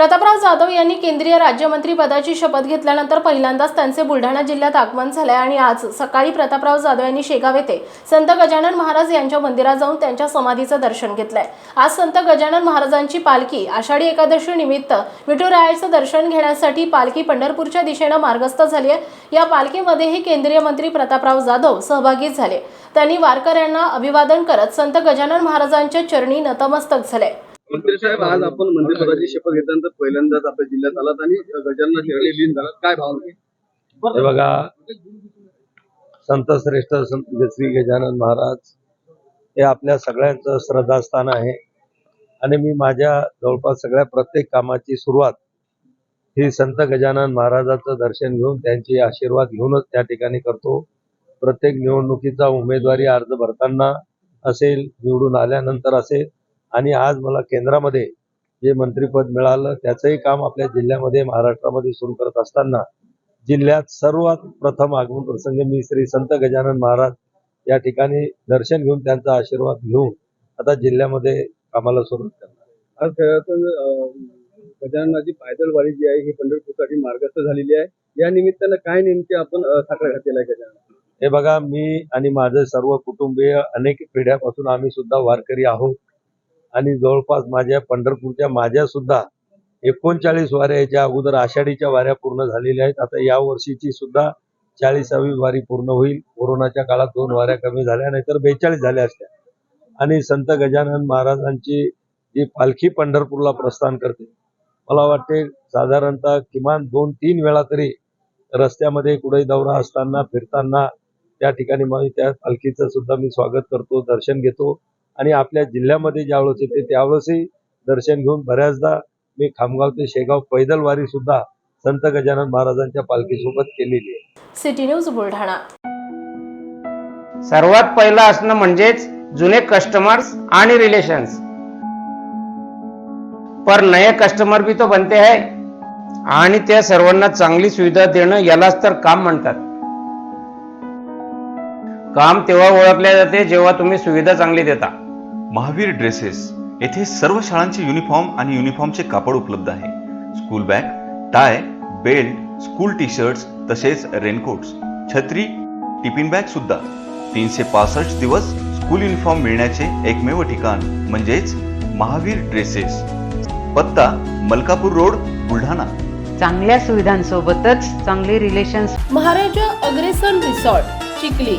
प्रतापराव जाधव यांनी केंद्रीय राज्यमंत्री पदाची शपथ घेतल्यानंतर पहिल्यांदाच त्यांचे बुलढाणा जिल्ह्यात आगमन झाले आणि आज सकाळी प्रतापराव जाधव यांनी शेगाव येथे संत गजानन महाराज यांच्या मंदिरात जाऊन त्यांच्या समाधीचं दर्शन घेतलंय. आज संत गजानन महाराजांची पालखी आषाढी एकादशी निमित्त विठुरायाचं दर्शन घेण्यासाठी पालखी पंढरपूरच्या दिशेनं मार्गस्थ झाली आहे या पालखीमध्येही केंद्रीय मंत्री प्रतापराव जाधव सहभागी झाले. त्यांनी वारकऱ्यांना अभिवादन करत संत गजानन महाराजांच्या चरणी नतमस्तक झाले मंत्री साहेब आज आपण मंत्रिपदाची शपथ घेतल्यानंतर पहिल्यांदाच आपल्या जिल्ह्यात आलात आणि गजानन शिर्डी लीन झालात काय भाव हे बघा संत श्रेष्ठ संत श्री गजानन महाराज हे आपल्या सगळ्यांचं श्रद्धास्थान आहे. आणि मी माझ्या जवळपास सगळ्या प्रत्येक कामाची सुरुवात ही संत गजानन महाराजाचं दर्शन घेऊन त्यांचे आशीर्वाद घेऊनच त्या ठिकाणी करतो. प्रत्येक निवडणुकीचा उमेदवारी अर्ज भरताना असेल निवडून आल्यानंतर असेल आणि आज मला केंद्रामध्ये जे मंत्रिपद मिळालं त्याचंही काम आपल्या जिल्ह्यामध्ये महाराष्ट्रामध्ये सुरू करत असताना जिल्ह्यात सर्वात प्रथम आगमन प्रसंग मी श्री संत गजानन महाराज या ठिकाणी दर्शन घेऊन त्यांचा आशीर्वाद घेऊन आता जिल्ह्यामध्ये कामाला सुरुवात करणार आज तर अं, गजाननाची पायदळ वारी जी आहे ही पंढरपूरसाठी मार्गस्थ झालेली आहे. या निमित्तानं काय नेमके आपण साखर घातलेला आहे गजानन? हे बघा मी आणि माझे सर्व कुटुंबीय अनेक पिढ्यापासून आम्ही सुद्धा वारकरी आहोत. आणि जवळपास माझ्या पंढरपूरच्या माझ्या सुद्धा एकोणचाळीस वाऱ्या याच्या अगोदर आषाढीच्या वाऱ्या पूर्ण झालेल्या आहेत. आता या वर्षीची सुद्धा चाळीसावी वारी पूर्ण होईल. कोरोनाच्या काळात दोन वाऱ्या कमी झाल्या नाहीतर बेचाळीस झाल्या असत्या. आणि संत गजानन महाराजांची जी पालखी पंढरपूरला प्रस्थान करते मला वाटते साधारणतः किमान दोन तीन वेळा तरी रस्त्यामध्ये कुठे दौरा असताना फिरताना त्या ठिकाणी मग त्या पालखीचं सुद्धा मी स्वागत करतो दर्शन घेतो. आणि आपल्या जिल्ह्यामध्ये ज्यावेळेस येते त्यावेळेसही दर्शन घेऊन बऱ्याचदा मी खामगाव ते शेगाव पैदल वारी सुद्धा संत गजानन महाराजांच्या पालखीसोबत केलेली आहे. City news Buldhana. सर्वात पहिलं असणं म्हणजेच जुने कस्टमर्स आणि रिलेशन्स पर नए कस्टमर भी तो बनते है. आणि त्या सर्वांना चांगली सुविधा देणं यालाच तर काम म्हणतात. काम तेव्हा ओळखले जाते जेव्हा तुम्ही सुविधा चांगली देता. महावीर ड्रेसेस येथे सर्व शाळांचे युनिफॉर्म आणि युनिफॉर्मचे कापड उपलब्ध आहे. School bag tie belt school T shirts तसेच रेनकोट्स छत्री टिफिन बॅग सुद्धा. तीनशे पासष्ट दिवस स्कूल युनिफॉर्म मिळण्याचे एकमेव ठिकाण म्हणजेच महावीर ड्रेसेस. पत्ता मलकापूर रोड बुलढाणा. चांगल्या सुविधांसोबतच चांगले रिलेशन्स महाराजा अग्रेसन रिसॉर्ट चिखली.